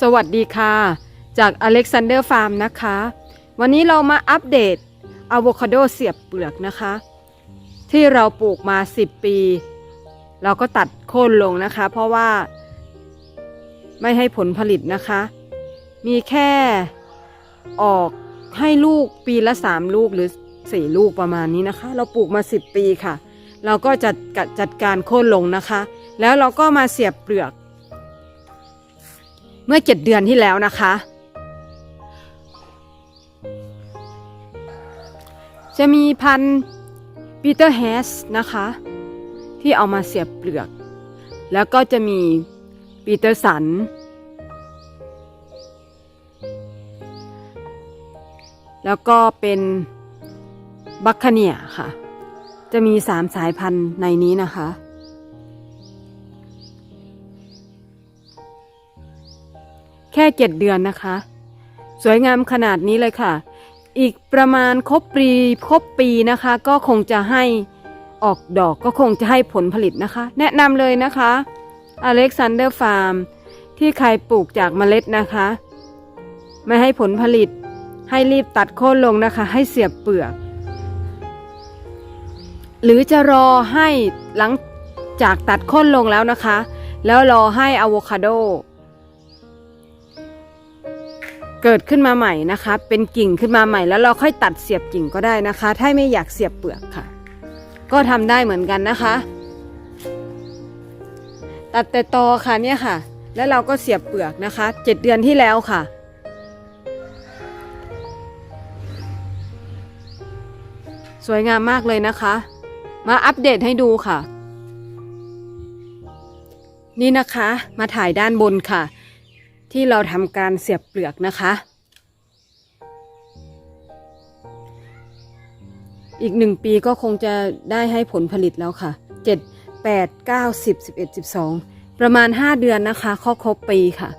สวัสดีค่ะ จาก Alexander Farm นะคะ วันนี้เรามาอัปเดตอะโวคาโดเสียบเปลือกนะคะ ที่เราปลูกมา 10 ปี เราก็ตัดโค่นลงนะคะ เพราะว่าไม่ให้ผลผลิตนะคะ มีแค่ออกให้ลูกปีละ 3 ลูกหรือ 4 ลูกประมาณนี้นะคะ เราปลูกมา 10 ปีค่ะ เราก็จัดจัดการโค่นลงนะคะ แล้วเราก็มาเสียบเปลือก เมื่อ7เดือนที่แล้วนะคะ จะมีพันธุ์ปีเตอร์แฮสนะคะ ที่เอามาเสียบเปลือก แล้วก็จะมีปีเตอร์สัน แล้วก็เป็นบัคคเนียค่ะ จะมีสามสายพันธุ์ในนี้นะคะ ค่เจ็ดเดือนนะคะ สวยงามขนาดนี้เลยค่ะ อีกประมาณครบปีครบปีนะคะ ก็คงจะให้ออกดอกก็คงจะให้ผลผลิตนะคะ แนะนำเลยนะคะ Alexander Farm ที่ใครปลูกจากเมล็ดนะคะ ไม่ให้ผลผลิตให้รีบตัดโค่นลงนะคะ ให้เสียบเปลือก หรือจะรอให้หลังจากตัดโค่นลงแล้วนะคะ แล้วรอให้อะโวคาโด เกิดขึ้นมาใหม่นะคะ เป็นกิ่งขึ้นมาใหม่แล้วเราค่อยตัดเสียบกิ่งก็ได้นะคะ ถ้าไม่อยากเสียบเปลือกค่ะ ก็ทำได้เหมือนกันนะคะ ตัดแต่ตอค่ะเนี่ยค่ะ แล้วเราก็เสียบเปลือกนะคะเจ็ดเดือนที่แล้วค่ะสวยงามมากเลยนะคะ มาอัปเดตให้ดูค่ะ นี่นะคะ มาถ่ายด้านบนค่ะ ที่เราทำการเสียบเปลือกนะคะ อีกหนึ่งปีก็คงจะได้ให้ผลผลิตแล้วค่ะเจ็ดแปดเก้าสิบสิบเอ็ดสิบสองประมาณห้าเดือนนะคะข้อครบปีค่ะ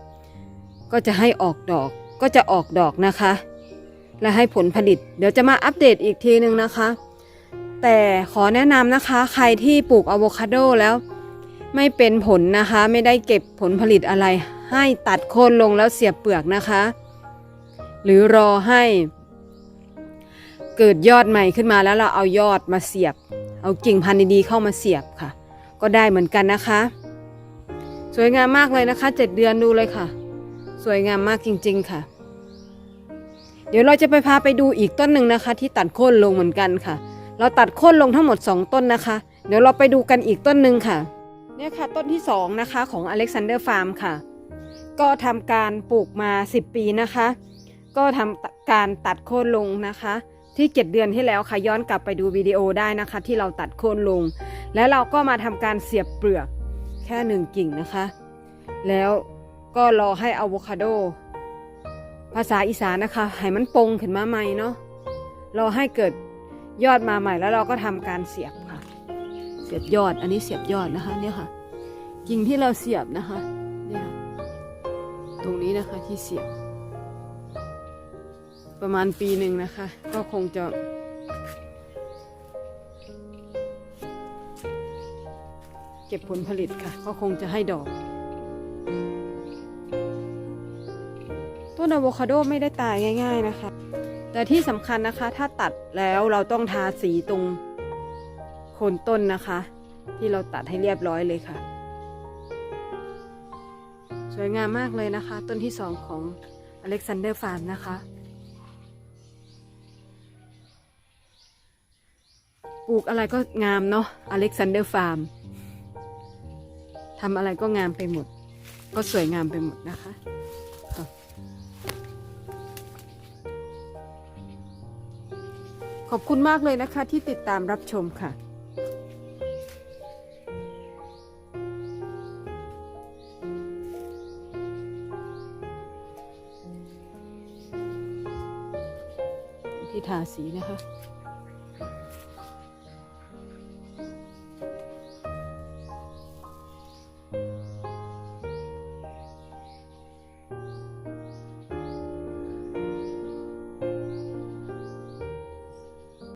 ก็จะให้ออกดอกก็จะออกดอกนะคะ และให้ผลผลิต เดี๋ยวจะมาอัปเดตอีกทีหนึ่งนะคะ แต่ขอแนะนำนะคะใครที่ปลูกอะโวคาโดแล้ว ไม่เป็นผลนะคะ ไม่ได้เก็บผลผลิตอะไร ให้ตัดโคนลงแล้วเสียบเปลือกนะคะ หรือรอให้ เกิดยอดใหม่ขึ้นมาแล้วเราเอายอดมาเสียบ เอากิ่งพันธุ์ดีๆเข้ามาเสียบค่ะ ก็ได้เหมือนกันนะคะ สวยงามมากเลยนะคะเจ็ดเดือนดูเลยค่ะ สวยงามมากจริง ๆค่ะ เดี๋ยวเราจะไปพาไปดูอีกต้นหนึ่งนะคะ ที่ตัดโค่นลงเหมือนกันค่ะ เราตัดโค่นลงทั้งหมด 2 ต้นนะคะ เดี๋ยวเราไปดูกันอีกต้นหนึ่งค่ะเนี่ยค่ะต้นที่ 2 นะคะของ Alexander Farm ค่ะ ก็ทำการปลูกมา 10 ปีนะคะ ก็ทำการตัดโค่นลงนะคะ ที่ 7 เดือนที่แล้วค่ะย้อนกลับไปดูวิดีโอได้นะคะ ที่เราตัดโค่นลง แล้วเราก็มาทำการเสียบเปลือกแค่หนึ่งกิ่งนะคะ แล้วก็รอให้อะโวคาโด ภาษาอีสานนะคะให้มันปงขึ้นมาใหม่เนาะรอให้เกิดยอดมาใหม่แล้วเราก็ทำการเสียบค่ะ เสียบยอดอันนี้เสียบยอดนะคะเนี่ยค่ะ กิ่งที่เราเสียบนะคะเนี่ยค่ะ ตรงนี้นะคะที่เสียบ ประมาณปีหนึ่งนะคะ ก็คงจะ เก็บผลผลิตค่ะ ก็คงจะให้ดอก ต้นอะโวคาโดไม่ได้ตายง่าย ๆนะคะ แต่ที่สำคัญนะคะ ถ้าตัดแล้วเราต้องทาสีตรงโคนต้นนะคะ ที่เราตัดให้เรียบร้อยเลยค่ะ วยงามมากเลยนะคะ ต้นที่สองของ Alexander Farm นะคะปลูกอะไรก็งามเนาะ Alexander Farm ทำอะไรก็งามไปหมด ก็สวยงามไปหมดนะคะขอบคุณมากเลยนะคะที่ติดตามรับชมค่ะ ที่ทาสีนะคะ